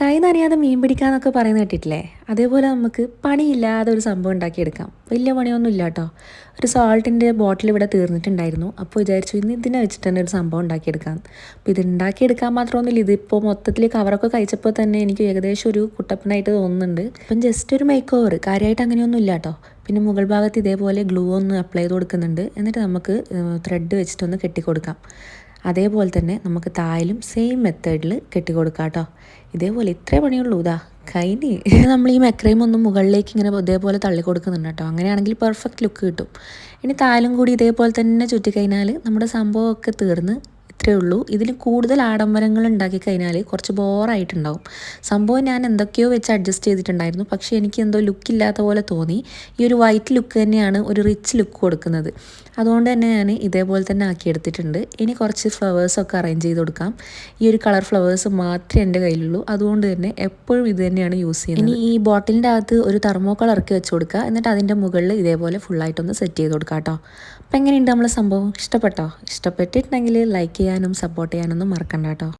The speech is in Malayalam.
കൈ നനയാതെ മീൻ പിടിക്കാന്നൊക്കെ പറയുന്ന കേട്ടിട്ടില്ലേ? അതേപോലെ നമുക്ക് പണിയില്ലാതെ ഒരു സംഭവം ഉണ്ടാക്കിയെടുക്കാം. വലിയ പണിയൊന്നും ഇല്ല കേട്ടോ ഒരു സോൾട്ടിന്റെ ബോട്ടിൽ ഇവിടെ തീർന്നിട്ടുണ്ടായിരുന്നു. അപ്പോൾ വിചാരിച്ചു ഇന്ന് ഇതിനെ വെച്ചിട്ട് തന്നെ ഒരു സംഭവം ഉണ്ടാക്കിയെടുക്കാം. അപ്പോൾ ഇത് ഉണ്ടാക്കിയെടുക്കാൻ മാത്രമൊന്നുമില്ല. ഇതിപ്പോൾ മൊത്തത്തിൽ കവറൊക്കെ കഴിച്ചപ്പോൾ തന്നെ എനിക്ക് ഏകദേശം ഒരു കുട്ടപ്പനായിട്ട് തോന്നുന്നുണ്ട്. അപ്പം ജസ്റ്റ് ഒരു മേക്ക് ഓവർ കാര്യമായിട്ട് അങ്ങനെയൊന്നും ഇല്ല കേട്ടോ പിന്നെ മുകൾ ഭാഗത്ത് ഇതേപോലെ ഗ്ലൂ ഒന്ന് അപ്ലൈ ചെയ്ത് കൊടുക്കുന്നുണ്ട്. എന്നിട്ട് നമുക്ക് ത്രെഡ് വെച്ചിട്ടൊന്ന് കെട്ടിക്കൊടുക്കാം. അതേപോലെ തന്നെ നമുക്ക് തായലും സെയിം മെത്തേഡിൽ കെട്ടിക്കൊടുക്കാം കേട്ടോ ഇതേപോലെ ഇത്രേ പണിയുള്ളൂ ഇതാ കൈനി. നമ്മൾ ഈ മെക്രൈം ഒന്ന് മുകളിലേക്ക് ഇങ്ങനെ ഇതേപോലെ തള്ളി കൊടുക്കുന്നുണ്ട് കേട്ടോ. അങ്ങനെയാണെങ്കിൽ പെർഫെക്റ്റ് ലുക്ക് കിട്ടും. ഇനി താലും കൂടി ഇതേപോലെ തന്നെ ചുറ്റിക്കഴിഞ്ഞാൽ നമ്മുടെ സംഭവമൊക്കെ തീർന്ന് ഇത്രയേ ഉള്ളൂ. ഇതിൽ കൂടുതൽ ആഡംബരങ്ങൾ ഉണ്ടാക്കി കഴിഞ്ഞാൽ കുറച്ച് ബോറായിട്ടുണ്ടാവും. സംഭവം ഞാൻ എന്തൊക്കെയോ വെച്ച് അഡ്ജസ്റ്റ് ചെയ്തിട്ടുണ്ടായിരുന്നു. പക്ഷേ എനിക്ക് എന്തോ ലുക്കില്ലാത്ത പോലെ തോന്നി. ഈ ഒരു വൈറ്റ് ലുക്ക് തന്നെയാണ് ഒരു റിച്ച് ലുക്ക് കൊടുക്കുന്നത്. അതുകൊണ്ട് തന്നെ ഞാൻ ഇതേപോലെ തന്നെ ആക്കിയെടുത്തിട്ടുണ്ട് ഇനി കുറച്ച് ഫ്ലവേഴ്സൊക്കെ അറേഞ്ച് ചെയ്ത് കൊടുക്കാം. ഈ ഒരു കളർ ഫ്ലവേഴ്സ് മാത്രമേ എന്റെ കയ്യിലുള്ളൂ. അതുകൊണ്ട് തന്നെ എപ്പോഴും ഇത് തന്നെയാണ് യൂസ് ചെയ്യുന്നത്. ഇനി ഈ ബോട്ടിലിന്റെ അകത്ത് ഒരു തെർമോക്കോൾ ഇറക്കി വെച്ച് കൊടുക്കുക. എന്നിട്ട് അതിന്റെ മുകളിൽ ഇതേപോലെ ഫുള്ളായിട്ടൊന്ന് സെറ്റ് ചെയ്ത് കൊടുക്കാം കേട്ടോ. അപ്പം എങ്ങനെയുണ്ട് നമ്മളെ സംഭവം? ഇഷ്ടപ്പെട്ടോ? ഇഷ്ടപ്പെട്ടിട്ടുണ്ടെങ്കിൽ ലൈക്ക് ചെയ്യാനും സപ്പോർട്ട് ചെയ്യാനൊന്നും മറക്കണ്ട കേട്ടോ.